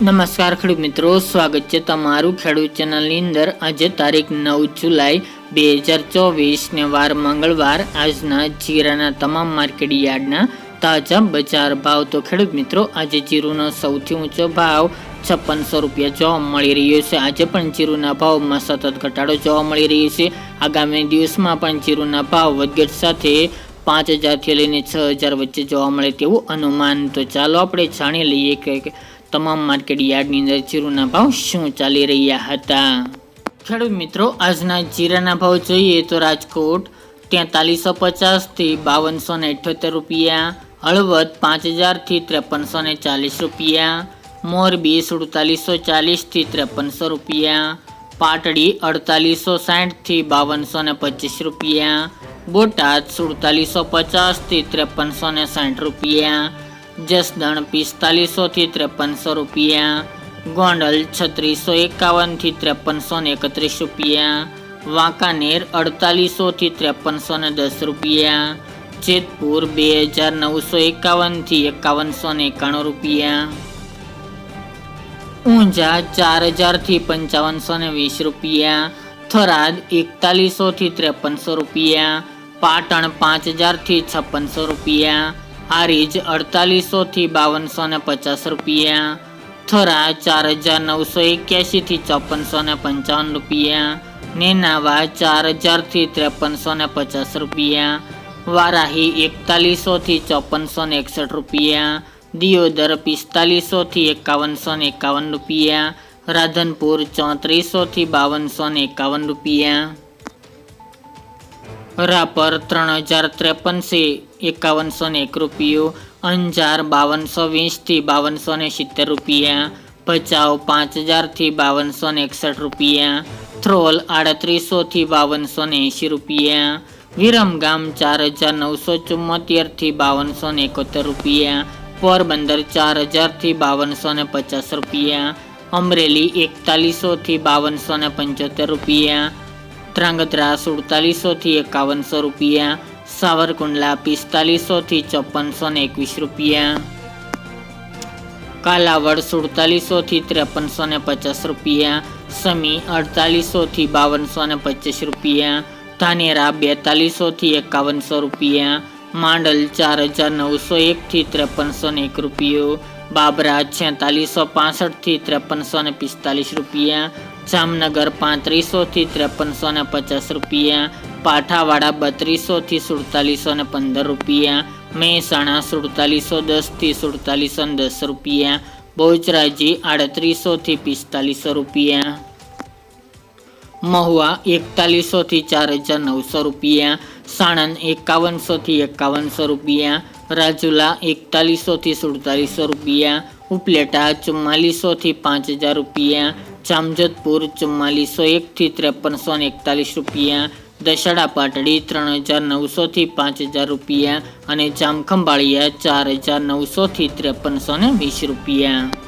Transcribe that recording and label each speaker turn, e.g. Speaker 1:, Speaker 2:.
Speaker 1: નમસ્કાર ખેડૂત મિત્રો, સ્વાગત છે તમારું ખેડૂત ચેનલની અંદર. આજે તારીખ નવ જુલાઈ બે હજાર ચોવીસ ને વાર મંગળવાર. આજના જીરાના તમામ માર્કેટ યાર્ડના તાજા બજાર ભાવ. તો ખેડૂત મિત્રો, આજે જીરુનો સૌથી ઊંચો ભાવ છપ્પનસો રૂપિયા જોવા મળી રહ્યો છે. આજે પણ જીરુના ભાવમાં સતત ઘટાડો જોવા મળી રહ્યો છે. આગામી દિવસમાં પણ જીરુના ભાવ વધઘટ સાથે પાંચ હજારથી લઈને છ હજાર વચ્ચે જોવા મળે તેવું અનુમાન. તો ચાલો આપણે જાણી લઈએ કે તમામ માર્કેટ યાર્ડની અંદર જીરુના ભાવ શું ચાલી રહ્યા હતા? ખેડૂત મિત્રો, આજના જીરાના ભાવ જોઈએ તો રાજકોટ તેતાલીસો પચાસથી બાવનસો ને અઠ્યોતેર રૂપિયા, હળવદ પાંચ હજારથી ત્રેપનસો ને ચાલીસ રૂપિયા, મોરબી સુડતાલીસો ચાલીસથી ત્રેપનસો રૂપિયા, પાટડી અડતાલીસો સાઠથી બાવનસો ને પચીસ રૂપિયા, બોટાદ સુડતાલીસો પચાસથી ત્રેપનસો ને સાઠ રૂપિયા જસદણ પિસ્તાલીસોથી ત્રેપનસો રૂપિયા, ગોંડલ છત્રીસો એકાવનથી ત્રેપનસો ને એકત્રીસ રૂપિયા, વાંકાનેર અડતાલીસોથી ત્રેપનસો ને દસ રૂપિયા, જેતપુર બે હજાર નવસો એકાવનથી એકાવનસો ને એકાણું રૂપિયા. ઊંઝા ચાર હજારથી પંચાવનસો ને વીસ રૂપિયા, થરાદ એકતાલીસોથી ત્રેપનસો રૂપિયા, પાટણ પાંચ હજારથી છપ્પનસો રૂપિયા હારીજ અડતાલીસોથી બાવનસો ને પચાસ રૂપિયા. થરા ચાર હજાર નવસો એક્યાસીથી ચોપનસો ને પંચાવન રૂપિયા. નેનાવા ચાર હજારથી ત્રેપનસો ને પચાસ રૂપિયા. વારાહી એકતાલીસોથી ચોપનસો ને એકસઠ રૂપિયા. દિયોદર પિસ્તાલીસોથી એકાવનસો ને એકાવન રૂપિયા. રાધનપુર ચોત્રીસોથી બાવનસો ને એકાવન રૂપિયા. રાપર ત્રણ હજાર ત્રેપનથી એકાવનસો ને એક રૂપિયો, અંજાર બાવનસો વીસથી બાવનસો ને સિત્તેર રૂપિયા, ભચાઉ પાંચ હજારથી બાવનસો ને એકસઠ રૂપિયા થ્રોલ આડત્રીસોથી બાવનસો ને એંશી રૂપિયા, વિરમગામ ચાર હજાર નવસો ચુમ્મોતેરથી બાવનસો ને એકોતેર રૂપિયા, પોરબંદર ચાર હજારથી બાવનસો ને પચાસ રૂપિયા, અમરેલી એકતાલીસોથી બાવનસો ને પંચોતેર રૂપિયા, ધ્રાંગધ્રા સુડતાલીસોથી એકાવનસો રૂપિયા સાવરકુંડલા પિસ્તાલીસોથી ચોપનસો ને એકવીસ રૂપિયા. કાલાવડ સુડતાલીસોથી ત્રેપનસો ને પચાસ રૂપિયા. સમી અડતાલીસોથી બાવનસો ને પચીસ રૂપિયા. ધાનેરા બેતાલીસોથી એકાવનસો રૂપિયા. માંડલ ચાર હજાર નવસો એકથી ત્રેપનસો ને એક રૂપિયો. બાબરા છેતાલીસો પાસઠથી ત્રેપનસો ને પિસ્તાલીસ રૂપિયા. જામનગર પાંત્રીસોથી ત્રેપનસો ને પચાસ રૂપિયા. પાઠાવાડા બત્રીસોથી સુડતાલીસો ને પંદર રૂપિયા, મહેસાણા સુડતાલીસો દસથી સુડતાલીસો ને દસ રૂપિયા, બહુચરાજી આડત્રીસોથી પિસ્તાલીસો રૂપિયા, મહુવા એકતાલીસોથી ચાર હજાર નવસો રૂપિયા, સાણંદ એકાવનસોથી એકાવનસો રૂપિયા, રાજુલા એકતાલીસોથી સુડતાલીસો રૂપિયા, ઉપલેટા ચુમ્માલીસોથી પાંચ હજાર રૂપિયા, જામજોધપુર ચુમ્માલીસો એકથી ત્રેપનસો એકતાલીસ રૂપિયા દશેડા પાટડી ત્રણ હજાર નવસોથી પાંચ હજાર રૂપિયા અને જામખંભાળિયા ચાર હજાર નવસોથી ત્રેપનસો વીસ રૂપિયા.